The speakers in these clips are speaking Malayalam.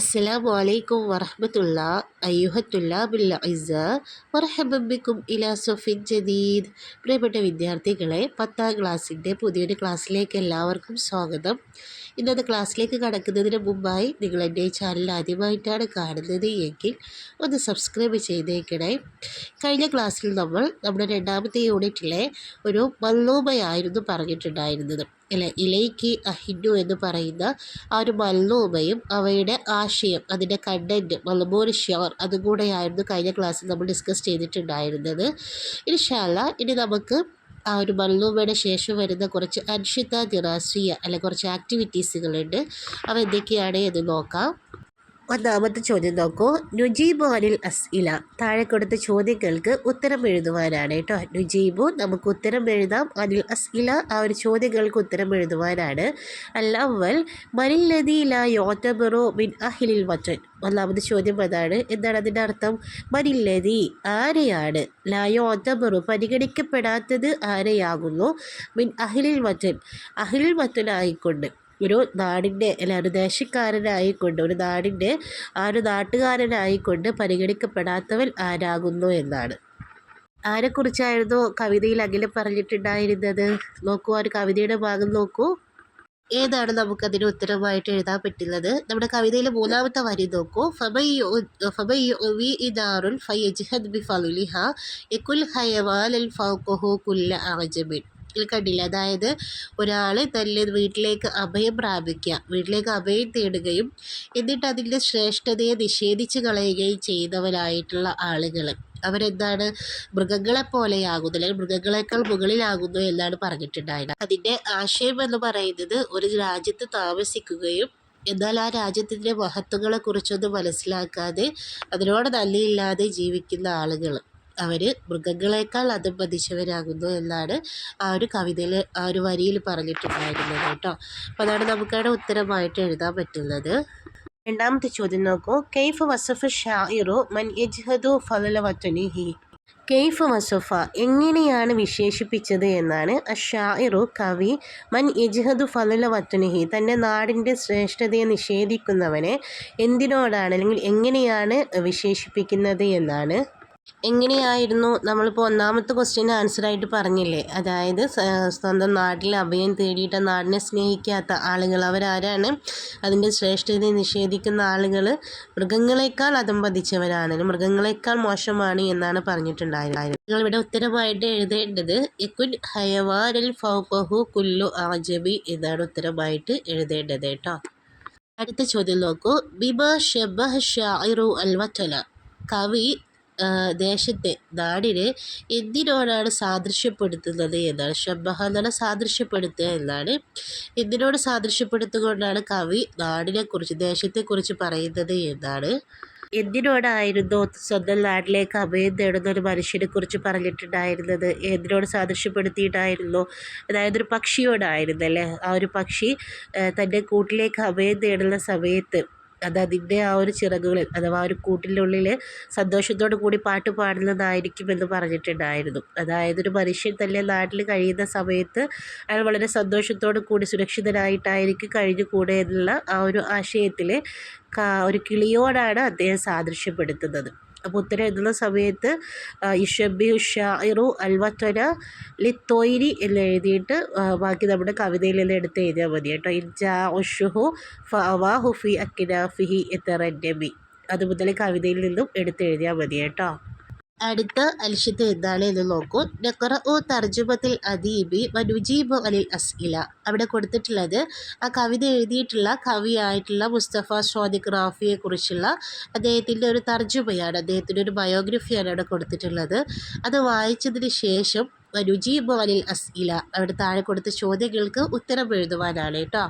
السلام عليكم ورحمة الله أيها الطلاب الأعزاء مرحبا بكم إلى صف جديد പ്രിയപ്പെട്ട വിദ്യാർത്ഥികളെ പത്താം ക്ലാസ്സിൻ്റെ പുതിയൊരു ക്ലാസ്സിലേക്ക് എല്ലാവർക്കും സ്വാഗതം ഇന്നത്തെ ക്ലാസ്സിലേക്ക് കടക്കുന്നതിന് മുമ്പായി നിങ്ങൾ എന്റെ ചാനൽ ആദ്യമായിട്ടാണ് കാണുന്നത് എങ്കിൽ ഒന്ന് സബ്സ്ക്രൈബ് ചെയ്തേക്കണേ. കഴിഞ്ഞ ക്ലാസ്സിൽ നമ്മൾ നമ്മുടെ രണ്ടാമത്തെ യൂണിറ്റിലെ ഒരു മല്ലൂമയായിരുന്നു പറഞ്ഞിട്ടുണ്ടായിരുന്നത്. അല്ലെ ഇലയ്ക്ക് അഹിന്നു എന്ന് പറയുന്ന ആ ഒരു മല്ലൂമയും അവയുടെ ആശയം അതിന്റെ കണ്ടന്റ് മലമൂർ ഷവർ അതും കൂടെയായിരുന്നു കഴിഞ്ഞ ക്ലാസ്സിൽ നമ്മൾ ഡിസ്കസ് ചെയ്തിട്ടുണ്ടായിരുന്നത്. ഇൻഷാല്ല ഇനി നമുക്ക് ആ ഒരു മല്ലൂമയുടെ ശേഷം വരുന്ന കുറച്ച് അൻഷിത ദിറാസിയ അല്ലെ കുറച്ച് ആക്ടിവിറ്റീസുകളുണ്ട് അവ എന്തൊക്കെയാണ് എന്ന് നോക്കാം. ഒന്നാമത്തെ ചോദ്യം നോക്കൂ. നുജീബു അസ്ഇല താഴെ കൊടുത്ത ചോദ്യങ്ങൾക്ക് ഉത്തരം എഴുതുവാനാണ് കേട്ടോ. നുജീബു നമുക്ക് ഉത്തരം എഴുതാം. അനിൽ അസ്ഇല ആ ഒരു ചോദ്യങ്ങൾക്ക് ഉത്തരം എഴുതുവാനാണ്. അല്ലവൽ മനിൽ നദിയില യോറ്റബറോ മിൻ അഹിലിൽ വച്ചൻ ഒന്നാമത് ചോദ്യം അതാണ്. എന്താണ് അതിന്റെ അർത്ഥം? മനില്ലതി ആരെയാണ്? ലാ യോത്തബറു പരിഗണിക്കപ്പെടാത്തത് ആരെയാകുന്നു? മിൻ അഹിലിൽ വച്ചൻ അഹിലിൽ വത്തനായിക്കൊണ്ട് ഒരു നാടിന്റെ അല്ല ഒരു ദേശക്കാരനായിക്കൊണ്ട് ഒരു നാടിന്റെ ആ ഒരു നാട്ടുകാരനായിക്കൊണ്ട് പരിഗണിക്കപ്പെടാത്തവൻ ആരാകുന്നു എന്നാണ്. ആരെക്കുറിച്ചായിരുന്നു കവിതയിൽ അങ്ങനെ പറഞ്ഞിട്ടുണ്ടായിരുന്നത്? നോക്കൂ ആ ഒരു കവിതയുടെ ഭാഗം നോക്കൂ. ഏതാണ് നമുക്കതിന് ഉത്തരമായിട്ട് എഴുതാൻ പറ്റുന്നത്? നമ്മുടെ കവിതയിലെ മൂന്നാമത്തെ വരി നോക്കൂ. ഫബൈ ഇദാറുൽ ഫയജ്ഹദ് ബി ഫലുലിഹ യകുൽ അൽ ഫൗഖഹു കുല്ല അജബിൻ ഇതിൽ കണ്ടില്ല? അതായത് ഒരാൾ തന്നെ വീട്ടിലേക്ക് അഭയം പ്രാപിക്കുക വീട്ടിലേക്ക് അഭയം തേടുകയും എന്നിട്ട് അതിന്റെ ശ്രേഷ്ഠതയെ നിഷേധിച്ച് കളയുകയും ചെയ്യുന്നവരായിട്ടുള്ള ആളുകൾ അവരെന്താണ്? മൃഗങ്ങളെ പോലെയാകുന്നു അല്ലെങ്കിൽ മൃഗങ്ങളെക്കാൾ മുകളിലാകുന്നു എന്നാണ് പറഞ്ഞിട്ടുണ്ടായത് അതിന്റെ ആശയം എന്ന് പറയുന്നത് ഒരു രാജ്യത്ത് താമസിക്കുകയും എന്നാൽ ആ രാജ്യത്തിന്റെ മഹത്വങ്ങളെക്കുറിച്ചൊന്നും മനസ്സിലാക്കാതെ അതിനോട് നന്ദിയില്ലാതെ ജീവിക്കുന്ന ആളുകൾ അവർ മൃഗങ്ങളെക്കാൾ അധപ്പതിച്ചവരാകുന്നു എന്നാണ് ആ ഒരു കവിതയിൽ ആ ഒരു വരിയിൽ പറഞ്ഞിട്ടുണ്ടായിരുന്നത് കേട്ടോ. അപ്പോൾ അതാണ് നമുക്കവിടെ ഉത്തരമായിട്ട് എഴുതാൻ പറ്റുന്നത്. രണ്ടാമത്തെ ചോദ്യം നോക്കൂ. കെയ്ഫ് വസഫ് ഷായിറു മൻ യജ്ഹദു ഫലല വത്തനിഹി കെയ്ഫ് വസഫ എങ്ങനെയാണ് വിശേഷിപ്പിച്ചത് എന്നാണ് അഷായിറു കവി മൻ യജ്ഹദു ഫലല വത്തനിഹി തന്റെ നാടിന്റെ ശ്രേഷ്ഠതയെ നിഷേധിക്കുന്നവനെ എന്തിനോടാണ് അല്ലെങ്കിൽ എങ്ങനെയാണ് വിശേഷിപ്പിക്കുന്നത് എന്നാണ് എങ്ങനെയായിരുന്നു നമ്മളിപ്പോൾ ഒന്നാമത്തെ ക്വസ്റ്റ്യൻ ആൻസറായിട്ട് പറഞ്ഞില്ലേ? അതായത് സ്വന്തം നാട്ടിൽ അഭയം തേടിയിട്ട നാടിനെ സ്നേഹിക്കാത്ത ആളുകൾ. അവരാരാണ്? അതിന്റെ ശ്രേഷ്ഠതയെ നിഷേധിക്കുന്ന ആളുകൾ മൃഗങ്ങളെക്കാൾ അതം പതിച്ചവരാണ്. മൃഗങ്ങളെക്കാൾ മോശമാണ് എന്നാണ് പറഞ്ഞിട്ടുണ്ടായിരുന്നത്. നിങ്ങൾ ഇവിടെ ഉത്തരമായിട്ട് എഴുതേണ്ടത് എക്കുൻ ഹയവാരൽ ഫൗഹു കുല്ലു ആജബി എന്നാണ് ഉത്തരമായിട്ട് എഴുതേണ്ടത് കേട്ടോ. അടുത്ത ചോദ്യം നോക്കൂ. ബിബ ഷെബ ഷായിറു അൽവറ്റല കവി ദേശത്തെ നാടിനെ എന്തിനോടാണ് സാദൃശ്യപ്പെടുത്തുന്നത് എന്നാണ്. ഷബ്ബഹ സാദൃശ്യപ്പെടുത്തുക എന്നാണ്. എന്തിനോട് സാദൃശ്യപ്പെടുത്തുകൊണ്ടാണ് കവി നാടിനെക്കുറിച്ച് ദേശത്തെക്കുറിച്ച് പറയുന്നത് എന്നാണ്. എന്തിനോടായിരുന്നു സ്വന്തം നാട്ടിലേക്ക് അഭയം തേടുന്ന ഒരു മനുഷ്യനെ കുറിച്ച് പറഞ്ഞിട്ടുണ്ടായിരുന്നത്? എന്തിനോട് സാദൃശ്യപ്പെടുത്തിയിട്ടായിരുന്നു? അതായത് ഒരു പക്ഷിയോടായിരുന്നു അല്ലേ ആ ഒരു പക്ഷി തന്റെ കൂട്ടിലേക്ക് അഭയം തേടുന്ന സമയത്ത് അത് അതിന്റെ ആ ഒരു ചിറകുകളിൽ അഥവാ ഒരു കൂട്ടിന്റെ ഉള്ളിൽ സന്തോഷത്തോടു കൂടി പാട്ട് പാടുന്നതായിരിക്കും എന്ന് പറഞ്ഞിട്ടുണ്ടായിരുന്നു. അതായത് ഒരു മനുഷ്യൻ തന്നെ നാട്ടിൽ കഴിയുന്ന സമയത്ത് അയാൾ വളരെ സന്തോഷത്തോടു കൂടി സുരക്ഷിതനായിട്ടായിരിക്കും കഴിഞ്ഞു കൂടെ എന്നുള്ള ആ ഒരു ആശയത്തിൽ ഒരു കിളിയോടാണ് അദ്ദേഹം സാദൃശ്യപ്പെടുത്തുന്നത്. അപ്പോൾ ഉത്തരം എഴുതുന്ന സമയത്ത് ഇഷബിഹു ഷായിറു അൽവത്തന ലിത്തോയിരി എന്ന് എഴുതിയിട്ട് ബാക്കി നമ്മുടെ കവിതയിൽ നിന്ന് എടുത്ത് എഴുതിയാൽ മതി കേട്ടോ. ഇൻജാ ഉഷുഹു ഫവാഹു ഫി അക്കിനാഫിഹി എത്തറന്നബി അതുമുതൽ കവിതയിൽ നിന്നും എടുത്ത് എഴുതിയാൽ മതി കേട്ടോ. അടുത്ത അൽഷിത്ത് എന്താണ് എന്ന് നോക്കൂ. നഖറു തർജുമത്തിൽ അദീബി വനുജീബ് അലിൽ അസ്ഇല. അവിടെ കൊടുത്തിട്ടുള്ളത് ആ കവിത എഴുതിയിട്ടുള്ള കവിയായിട്ടുള്ള മുസ്തഫ ഷോദിഖ് റാഫിയെ കുറിച്ചുള്ള അദ്ദേഹത്തിന്റെ ഒരു തർജുമയാണ് അദ്ദേഹത്തിന്റെ ഒരു ബയോഗ്രഫിയാണ് അവിടെ കൊടുത്തിട്ടുള്ളത്. അത് വായിച്ചതിന് ശേഷം വനുജീബ് അലിൽ അസ്ഇല. അവിടെ താഴെ കൊടുത്ത ചോദ്യങ്ങൾക്ക് ഉത്തരം എഴുതുവാനാണ് കേട്ടോ.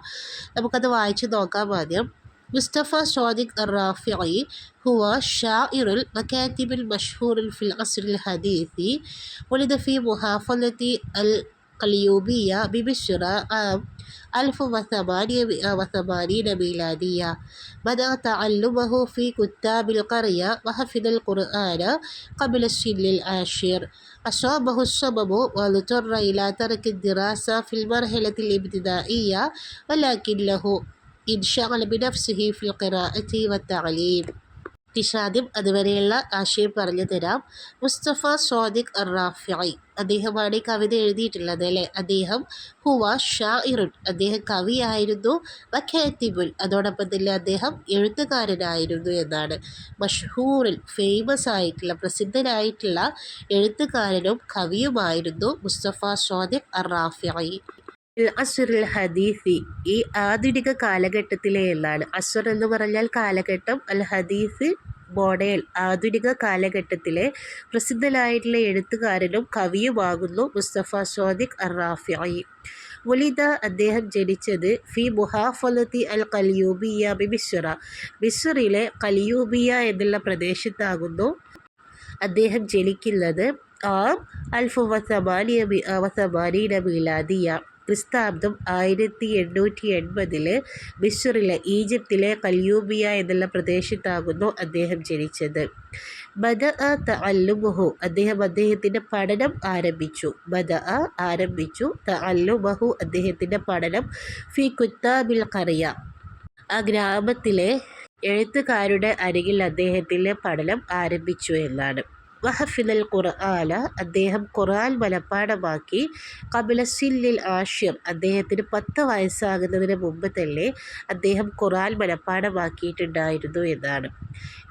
നമുക്കത് വായിച്ചു നോക്കാം ആദ്യം. مصطفى صادق الرافعي هو شاعر المكاتب المشهور في العصر الحديث ولد في محافظة القليوبية بمصر عام 1880 ميلادية. بدأ تعلمه في كتاب القرية وحفظ القرآن قبل السن العاشر. أصابه السبب واضطر إلى ترك الدراسة في المرحلة الابتدائية ولكن له ഇൻഷാൽ ബിനഫ്സിഹി ഫിൽ ഖിറാഅത്തി വത്തഅലീം ടിഷാദ്യം അതുവരെയുള്ള ആശയം പറഞ്ഞു തരാം മുസ്തഫ സ്വാദിഖ് റാഫിഐ അദ്ദേഹമാണ് ഈ കവിത എഴുതിയിട്ടുള്ളത് അല്ലേ? അദ്ദേഹം ഹുവ ഷാഇറുൻ. അദ്ദേഹം കവിയായിരുന്നു. വഖേത്തിബുൽ അതോടൊപ്പം തന്നെ അദ്ദേഹം എഴുത്തുകാരനായിരുന്നു എന്നാണ്. മഷ്ഹൂറിൽ ഫേമസ് ആയിട്ടുള്ള പ്രസിദ്ധനായിട്ടുള്ള എഴുത്തുകാരനും കവിയുമായിരുന്നു മുസ്തഫ സ്വാദിഖ് റാഫിഐ അസുറുൽ ഹദീഫി ഈ ആധുനിക കാലഘട്ടത്തിലെ എന്നാണ് അസുർ എന്ന് പറഞ്ഞാൽ കാലഘട്ടം അൽ ഹദീഫ് ബോഡേൽ ആധുനിക കാലഘട്ടത്തിലെ പ്രസിദ്ധനായിട്ടുള്ള എഴുത്തുകാരനും കവിയുമാകുന്നു മുസ്തഫ സ്വാദിഖ് അറാഫിയായി മുലിദ അദ്ദേഹം ജനിച്ചത് ഫി മുഹാഫലത്തി അൽ കലിയൂബിയ ബി മിസ്ര മിസ്റിലെ കലിയൂബിയ എന്നുള്ള പ്രദേശത്താകുന്നു. അദ്ദേഹം ജനിക്കുന്നത് ആം അൽഫുവസമാനിയ വസമാനീന മീലാദിയ. ക്രിസ്താബ്ദം ആയിരത്തി എണ്ണൂറ്റി എൺപതിൽ മിസ്റിലെ ഈജിപ്തിലെ കല്യൂബിയ എന്നുള്ള പ്രദേശത്താകുന്നു അദ്ദേഹം ജനിച്ചത്. ബദ തഅല്ലുമുഹു. അദ്ദേഹം അദ്ദേഹത്തിന്റെ പഠനം ആരംഭിച്ചു. ബദ ആരംഭിച്ചു. തഅല്ലുമഹു അദ്ദേഹത്തിന്റെ പഠനം ഫി കുത്താബിൽ കറിയ ആ ഗ്രാമത്തിലെ എഴുത്തുകാരുടെ അരികിൽ അദ്ദേഹത്തിന്റെ പഠനം ആരംഭിച്ചു എന്നാണ്. വഹഫിദൽ ഖുർആല അദ്ദേഹം ഖുർആൻ മനഃപ്പാടമാക്കി കബില സില്ലിൽ ആഷിർ അദ്ദേഹത്തിന് പത്ത് വയസ്സാകുന്നതിന് മുമ്പ് തന്നെ അദ്ദേഹം ഖുർആൻ മനഃപ്പാടമാക്കിയിട്ടുണ്ടായിരുന്നു എന്നാണ്.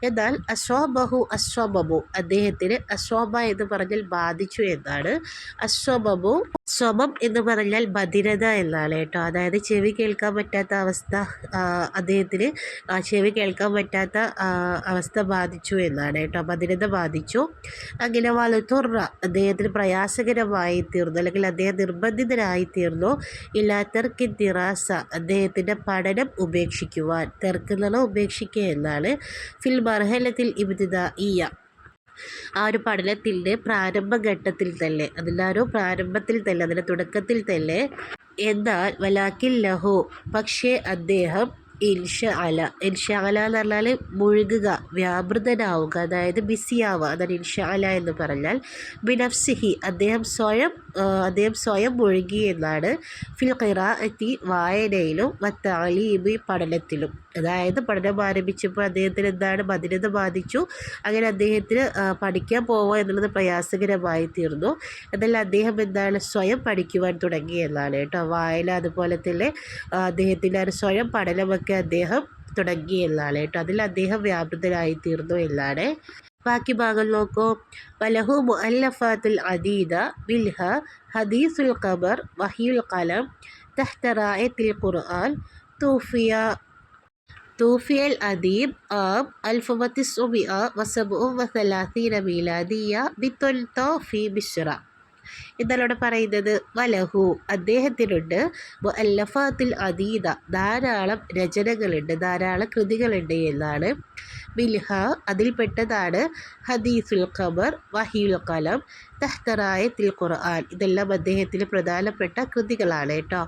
എന്നാൽ അശോഭഹു അസ്വബമു അദ്ദേഹത്തിന് അശോഭ എന്ന് പറഞ്ഞാൽ ബാധിച്ചു എന്നാണ്. അസ്വബമു സ്വമം എന്ന് പറഞ്ഞാൽ ബധിരത എന്നാണ് കേട്ടോ. അതായത് ചെവി കേൾക്കാൻ പറ്റാത്ത അവസ്ഥ അദ്ദേഹത്തിന് ചെവി കേൾക്കാൻ പറ്റാത്ത അവസ്ഥ ബാധിച്ചു എന്നാണ് കേട്ടോ. ബധിരത ബാധിച്ചു. അങ്ങനെ വലുതുറ അദ്ദേഹത്തിന് പ്രയാസകരമായി തീർന്നു. അല്ലെങ്കിൽ അദ്ദേഹം നിർബന്ധിതനായി തീർന്നു. ഇല്ലാ തെർക്കിൻ തിറാസ അദ്ദേഹത്തിന്റെ പഠനം ഉപേക്ഷിക്കുവാൻ തെർക്കുന്നത് ഉപേക്ഷിക്കുക എന്നാണ് ഫിൽ മർഹലത്തിൽ ഇബ്തിദ ഇയ ആ ഒരു പഠനത്തിന്റെ പ്രാരംഭഘട്ടത്തിൽ തന്നെ ഒരു പ്രാരംഭത്തിൽ തന്നെ അതിന്റെ തുടക്കത്തിൽ തന്നെ എന്നാൽ വലാക്കിൽ ലഹു പക്ഷേ അദ്ദേഹം ഇൻഷ അല ഇൻഷ അല എന്ന് പറഞ്ഞാൽ മുഴുകുക വ്യാപൃതനാവുക അതായത് ബിസിയാവുക അതാണ് ഇൻഷ അല എന്ന് പറഞ്ഞാൽ ബിനഫ്സിഹി അദ്ദേഹം സ്വയം അദ്ദേഹം സ്വയം മുഴുകി എന്നാണ് ഫിൽ ഖിറാഅത്തി വായനയിലും വത്താലീമി പഠനത്തിലും. അതായത് പഠനം ആരംഭിച്ചപ്പോൾ അദ്ദേഹത്തിന് എന്താണ് മതിരത ബാധിച്ചു അങ്ങനെ അദ്ദേഹത്തിന് പഠിക്കാൻ പോവുക എന്നുള്ളത് പ്രയാസകരമായി തീർന്നു. എന്നാൽ അദ്ദേഹം എന്താണ് സ്വയം പഠിക്കുവാൻ തുടങ്ങി എന്നാണ് കേട്ടോ. വായന അതുപോലെ തന്നെ അദ്ദേഹത്തിന്റെ സ്വയം പഠനമൊക്കെ അദ്ദേഹം തുടങ്ങി എന്നാണ് കേട്ടോ അതിൽ അദ്ദേഹം വ്യാപൃതനായി തീർന്നു എന്നാണ് ബാക്കി ഭാഗം നോക്കൂ വലഹു മുഅല്ലഫാത്തുൽ അദീദ ബിൽഹ ഹദീസുൽ ഖബർ വഹിയുൽ കലം തഹ്ത റായത്തിൽ ഖുർആൻ തൂഫിയ توفي الأديب عام 1937 ميلادية بطلطة في مصر ഇതലോടെ പറയുന്നത് വലഹു അദ്ദേഹത്തിനുണ്ട് അല്ലഫാത്തിൽ അതീത ധാരാളം രചനകളുണ്ട് ധാരാളം കൃതികളുണ്ട് എന്നാണ്. ബിൽഹ അതിൽപ്പെട്ടതാണ്. ഹദീസുൽ ഖബർ വഹീൽ കലം തഹ്തറായത്തിൽ ഖുർആൻ ഇതെല്ലാം അദ്ദേഹത്തിന് പ്രധാനപ്പെട്ട കൃതികളാണ് കേട്ടോ.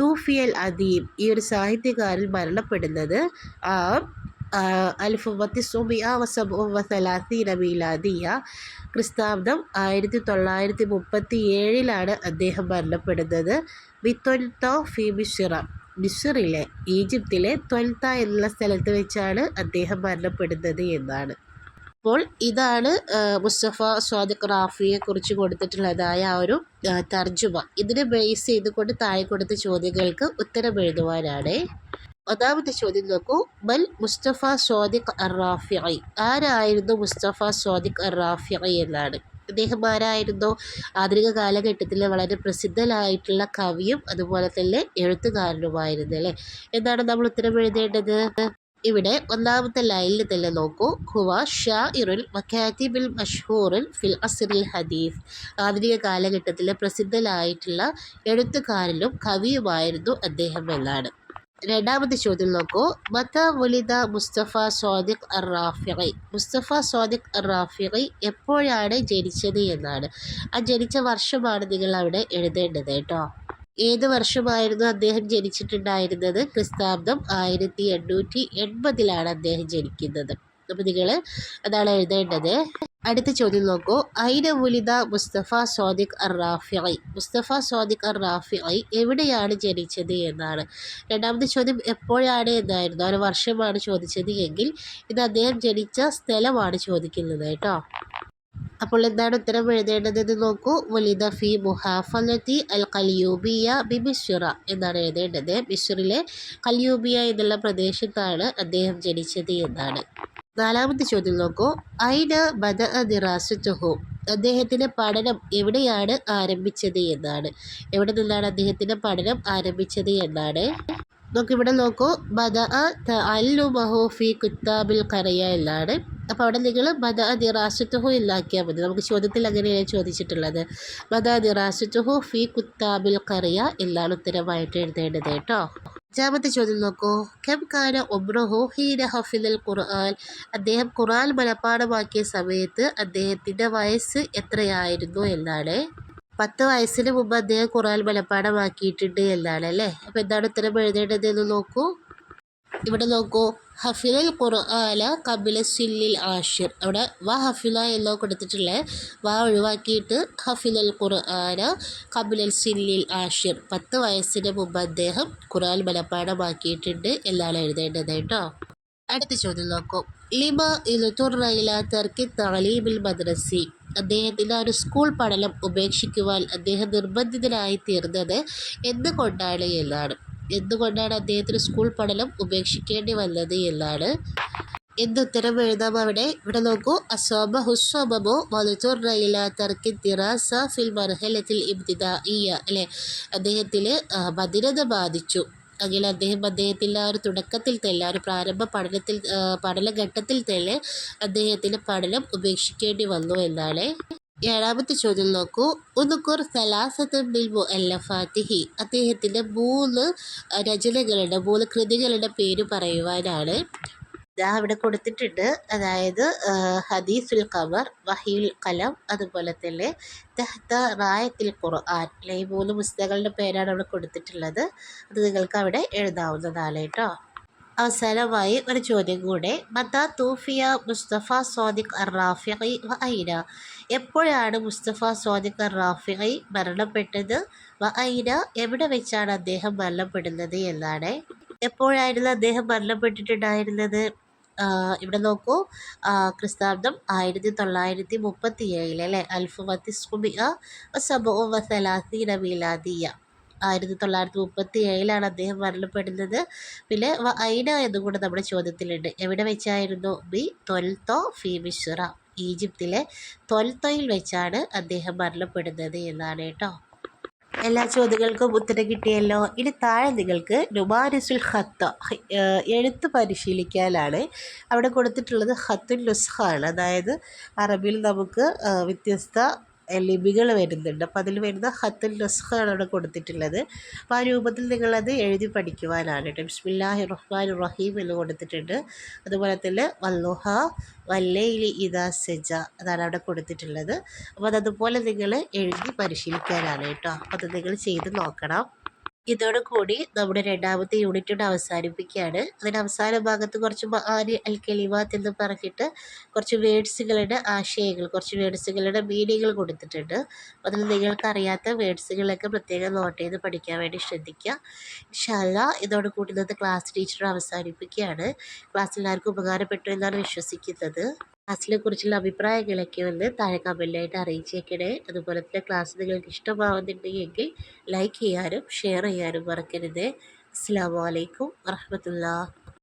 തൂഫിയൽ അദീം ഈ ഒരു സാഹിത്യകാരൻ മരണപ്പെടുന്നത് ആ അൽഫുബത്തിസുമിയ വസലാത്തീന മീലാദിയ ക്രിസ്താബ്ദം ആയിരത്തി തൊള്ളായിരത്തി മുപ്പത്തി ഏഴിലാണ് അദ്ദേഹം മരണപ്പെടുന്നത്. വിത്തൊൽത്ത ഫി മിഷിറ മിഷറിലെ ഈജിപ്തിലെ ത്വൽത്ത എന്നുള്ള സ്ഥലത്ത് വെച്ചാണ് അദ്ദേഹം മരണപ്പെടുന്നത് എന്നാണ്. അപ്പോൾ ഇതാണ് മുസ്തഫ സ്വാദിഖ് റാഫിയെ കുറിച്ച് കൊടുത്തിട്ടുള്ളതായ ആ ഒരു തർജുമ ഇതിനെ ബേസ് ചെയ്തുകൊണ്ട് താഴെ കൊടുത്ത ചോദ്യങ്ങൾക്ക് ഉത്തരം എഴുതുവാനാണ്. ഒന്നാമത്തെ ചോദ്യം നോക്കൂ. ബൽ മുസ്തഫ സ്വാദിഖ് അറാഫിഐ ആരായിരുന്നു മുസ്തഫ സ്വാദിഖ് അറാഫിഐ എന്നാണ്. അദ്ദേഹം ആരായിരുന്നു? ആധുനിക കാലഘട്ടത്തിലെ വളരെ പ്രസിദ്ധനായിട്ടുള്ള കവിയും അതുപോലെ തന്നെ എഴുത്തുകാരനുമായിരുന്നു അല്ലേ? എന്താണ് നമ്മൾ ഉത്തരം എഴുതേണ്ടത്? ഇവിടെ ഒന്നാമത്തെ ലൈനിൽ തന്നെ നോക്കൂ. ഹുവ ഷാഇറുൽ മഖാത്തിബിൽ മഷ്ഹൂറിൽ ഫിൽ അസറിൽ ഹദീഫ് ആധുനിക കാലഘട്ടത്തിലെ പ്രസിദ്ധനായിട്ടുള്ള എഴുത്തുകാരനും കവിയുമായിരുന്നു അദ്ദേഹം എന്നാണ്. രണ്ടാമത്തെ ചോദ്യം നോക്കൂ. മത വലിത മുസ്തഫ സ്വാദിഖ് അർ റാഫിഖി മുസ്തഫ സ്വാദിഖ് അർ റാഫിഖി എപ്പോഴാണ് ജനിച്ചത് എന്നാണ്. ആ ജനിച്ച വർഷമാണ് നിങ്ങൾ അവിടെ എഴുതേണ്ടത് കേട്ടോ. ഏത് വർഷമായിരുന്നു അദ്ദേഹം ജനിച്ചിട്ടുണ്ടായിരുന്നത്? ക്രിസ്താബ്ദം ആയിരത്തി എണ്ണൂറ്റി എൺപതിലാണ് അദ്ദേഹം ജനിക്കുന്നത്. അപ്പോൾ നിങ്ങൾ അതാണ് എഴുതേണ്ടത്. അടുത്ത ചോദ്യം നോക്കൂ. ഐന മുലിത മുസ്തഫ സ്വാദിഖ് അർ റാഫിഐ മുസ്തഫ സ്വാദിഖ് അർ റാഫിഐ എവിടെയാണ് ജനിച്ചത് എന്നാണ്. രണ്ടാമത്തെ ചോദ്യം എപ്പോഴാണ് എന്നായിരുന്നു. ഒരു വർഷമാണ് ചോദിച്ചത് എങ്കിൽ ഇത് അദ്ദേഹം ജനിച്ച സ്ഥലമാണ് ചോദിക്കുന്നത് കേട്ടോ. അപ്പോൾ എന്താണ് ഉത്തരം എഴുതേണ്ടതെന്ന് നോക്കൂ. വലിദ ഫി മുഹാഫലത്തി അൽ കലിയൂബിയ ബി മിശ്ര എന്നാണ് എഴുതേണ്ടത്. മിശ്രിലെ കലിയൂബിയ എന്നുള്ള പ്രദേശത്താണ് അദ്ദേഹം ജനിച്ചത് എന്നാണ്. നാലാമത്തെ ചോദ്യം നോക്കൂ. ഐന ബദ നിറാസുഹു അദ്ദേഹത്തിന്റെ പഠനം എവിടെയാണ് ആരംഭിച്ചത് എന്നാണ്. എവിടെ നിന്നാണ് അദ്ദേഹത്തിന്റെ പഠനം ആരംഭിച്ചത് എന്നാണ്. നോക്കിവിടെ നോക്കൂ. ബദ അല്ലു മഹോഫി കുത്താബിൽ കറിയ എന്നാണ്. അപ്പോൾ അവിടെ നിങ്ങൾ ബദ ദിറാസുഹു ഇല്ലാക്കിയാൽ മതി. നമുക്ക് ചോദ്യത്തിൽ അങ്ങനെയാണ് ചോദിച്ചിട്ടുള്ളത്. ബദ ദിറാസുഹു ഫി കുത്താബിൽ കറിയ എന്നാണ് ഉത്തരമായിട്ട് എഴുതേണ്ടത് കേട്ടോ. അഞ്ചാമത്തെ ചോദ്യം നോക്കൂ. കെം കാന ഒബ്രഹു ഹീന ഹഫിദൽ ഖുർആൻ? അദ്ദേഹം ഖുർആൻ മനപ്പാടമാക്കിയ സമയത്ത് അദ്ദേഹത്തിന്റെ വയസ്സ് എത്രയായിരുന്നു എന്നാണ്. പത്ത് വയസ്സിന് മുമ്പ് അദ്ദേഹം ഖുർആൻ മലപ്പാടമാക്കിയിട്ടുണ്ട് എന്നാണ് അല്ലേ? അപ്പോൾ എന്താണ് ഉത്തരം എഴുതേണ്ടത് എന്ന് നോക്കൂ. ഇവിടെ നോക്കൂ. ഹഫിലൽ ഖുർആല കബില സില്ലിൽ ആഷിർ. അവിടെ വ ഹഫില എന്നോ കൊടുത്തിട്ടുള്ളത് വ ഒഴിവാക്കിയിട്ട് ഹഫിലൽ ഖുർആന കബിലൽ സില്ലിൽ ആഷിർ. പത്ത് വയസ്സിന് മുമ്പ് അദ്ദേഹം ഖുർആൻ മലപ്പാടമാക്കിയിട്ടുണ്ട് എന്നാണ് എഴുതേണ്ടത് കേട്ടോ. അടുത്ത ചോദ്യം നോക്കൂ. ലിമ ഇലുത്തുറയില തർക്കി താലീബിൽ മദ്രസി. അദ്ദേഹത്തിന്റെ ഒരു സ്കൂൾ പഠനം ഉപേക്ഷിക്കുവാൻ അദ്ദേഹം നിർബന്ധിതനായി തീർന്നത് എന്തുകൊണ്ടാണ് എന്നാണ്. എന്തുകൊണ്ടാണ് അദ്ദേഹത്തിന് സ്കൂൾ പഠനം ഉപേക്ഷിക്കേണ്ടി വന്നത് എന്നാണ്. എന്തുത്തരം എഴുതാം അവിടെ? ഇവിടെ നോക്കൂ. അസോബ ഹുസ്വബമോ റൈല തർക്കി തിറാസ ഫിൽ മർഹലത്തിൽ ഇബ്തിദായിയ അല്ലേ? അദ്ദേഹത്തിന് മധുരത ബാധിച്ചു. അങ്ങനെ അദ്ദേഹം അദ്ദേഹത്തിന്റെ ആ ഒരു തുടക്കത്തിൽ തന്നെ ആ ഒരു പ്രാരംഭ പഠനത്തിൽ പഠനഘട്ടത്തിൽ തന്നെ അദ്ദേഹത്തിന്റെ പഠനം ഉപേക്ഷിക്കേണ്ടി വന്നു എന്നാണ്. ഏഴാമത്തെ ചോദ്യം നോക്കൂ. ഉന്നുക്കുർ സലാസത്ത് ബിൽ മുഅല്ലഫാത്തിഹി. അദ്ദേഹത്തിന്റെ മൂന്ന് രചനകളുടെ മൂന്ന് കൃതികളുടെ പേര് പറയുവാനാണ്. ഇതാ അവിടെ കൊടുത്തിട്ടുണ്ട്. അതായത് ഹദീസുൽ ഖബർ വഹീൽ കലം അതുപോലെ തന്നെ തെഹ്ത റായത്തിൽ ഖുർആൻ. അല്ലെ ഈ മൂന്ന് പുസ്തകങ്ങളുടെ പേരാണ് അവിടെ കൊടുത്തിട്ടുള്ളത്. അത് നിങ്ങൾക്ക് അവിടെ എഴുതാവുന്നതാണ് കേട്ടോ. അവസാനമായി ഒരു ചോദ്യം കൂടെ. മത തൂഫിയ മുസ്തഫ സ്വാദിഖ് അർ റാഫിഖി വ ഐന എപ്പോഴാണ് മുസ്തഫ സ്വാദിഖ് അർ റാഫിഖി മരണപ്പെട്ടത്? വ ഐന എവിടെ വെച്ചാണ് അദ്ദേഹം മരണപ്പെടുന്നത് എന്നാണ്. എപ്പോഴായിരുന്നു അദ്ദേഹം മരണപ്പെട്ടിട്ടുണ്ടായിരുന്നത്? ഇവിടെ നോക്കൂ. ക്രിസ്താബ്ദം ആയിരത്തി തൊള്ളായിരത്തി മുപ്പത്തി ഏഴിൽ അല്ലേ അൽഫുമത്തി സുബിയ സബോ വസലാസി മീലാദിയ. ആയിരത്തി തൊള്ളായിരത്തി മുപ്പത്തി ഏഴിലാണ് അദ്ദേഹം മരണപ്പെടുന്നത്. പിന്നെ ഐന എന്നും കൂടെ നമ്മുടെ ചോദ്യത്തിലുണ്ട്. എവിടെ വെച്ചായിരുന്നു? ബി തൊൽത്തോ ഫി മിശ്ര ഈജിപ്തിലെ തൊൽത്തോയിൽ വെച്ചാണ് അദ്ദേഹം മരണപ്പെടുന്നത് എന്നാണ് കേട്ടോ. എല്ലാ ചോദ്യങ്ങൾക്കും ഉത്തരം കിട്ടിയല്ലോ. ഇനി താഴെ നിങ്ങൾക്ക് നുമാരിസുൽ ഹത്ത എഴുത്ത് പരിശീലിക്കാനാണ് അവിടെ കൊടുത്തിട്ടുള്ളത് ഹത്തുൽ നുസ്ഖാണ്. അതായത് അറബിയിൽ നമുക്ക് വ്യത്യസ്ത ലിപികൾ വരുന്നുണ്ട്. അപ്പോൾ അതിൽ വരുന്ന ഹത്തുൽ നുസ്ഖാണ് അവിടെ കൊടുത്തിട്ടുള്ളത്. അപ്പോൾ ആ രൂപത്തിൽ നിങ്ങളത് എഴുതി പഠിക്കുവാനാണ് കേട്ടോ. ബിസ്മില്ലാഹി റഹ്മാൻ റഹീം എന്ന് കൊടുത്തിട്ടുണ്ട്. അതുപോലെ തന്നെ വല്ലുഹ വല്ലയിലി ഇദാ സെജ അതാണ് അവിടെ കൊടുത്തിട്ടുള്ളത്. അപ്പോൾ അതതുപോലെ നിങ്ങൾ എഴുതി പരിശീലിക്കാനാണ് കേട്ടോ. അപ്പോൾ അത് നിങ്ങൾ ചെയ്ത് നോക്കണം. ഇതോടുകൂടി നമ്മുടെ രണ്ടാമത്തെ യൂണിറ്റ് അവസാനിപ്പിക്കുകയാണ്. അതിന്റെ അവസാന ഭാഗത്ത് കുറച്ച് ആര് അൽ കലിമാത്ത് എന്ന് പറഞ്ഞിട്ട് കുറച്ച് വേഡ്സുകളുടെ ആശയങ്ങൾ കുറച്ച് വേഡ്സുകളുടെ മീനിങ്ങൾ കൊടുത്തിട്ടുണ്ട്. അതിൽ നിങ്ങൾക്കറിയാത്ത വേഡ്സുകളൊക്കെ പ്രത്യേകം നോട്ട് ചെയ്ത് പഠിക്കാൻ വേണ്ടി ശ്രദ്ധിക്കുക. ഇൻഷാല്ല ഇതോട് കൂടി ഇന്നത്തെ ക്ലാസ് ടീച്ചർ അവസാനിപ്പിക്കുകയാണ്. ക്ലാസ് എല്ലാവർക്കും ഉപകാരപ്പെട്ടു എന്നാണ് വിശ്വസിക്കുന്നത്. ക്ലാസ്സിനെ കുറിച്ചുള്ള അഭിപ്രായങ്ങളൊക്കെ ഒന്ന് താഴെ കമന്റായിട്ട് അറിയിച്ചേക്കണേ. അതുപോലെ തന്നെ ക്ലാസ് നിങ്ങൾക്ക് ഇഷ്ടമാവുന്നുണ്ടെങ്കിൽ ലൈക്ക് ചെയ്യാനും ഷെയർ ചെയ്യാനും മറക്കരുത്. അസ്സാം വലൈക്കും വർഹമത്തുള്ള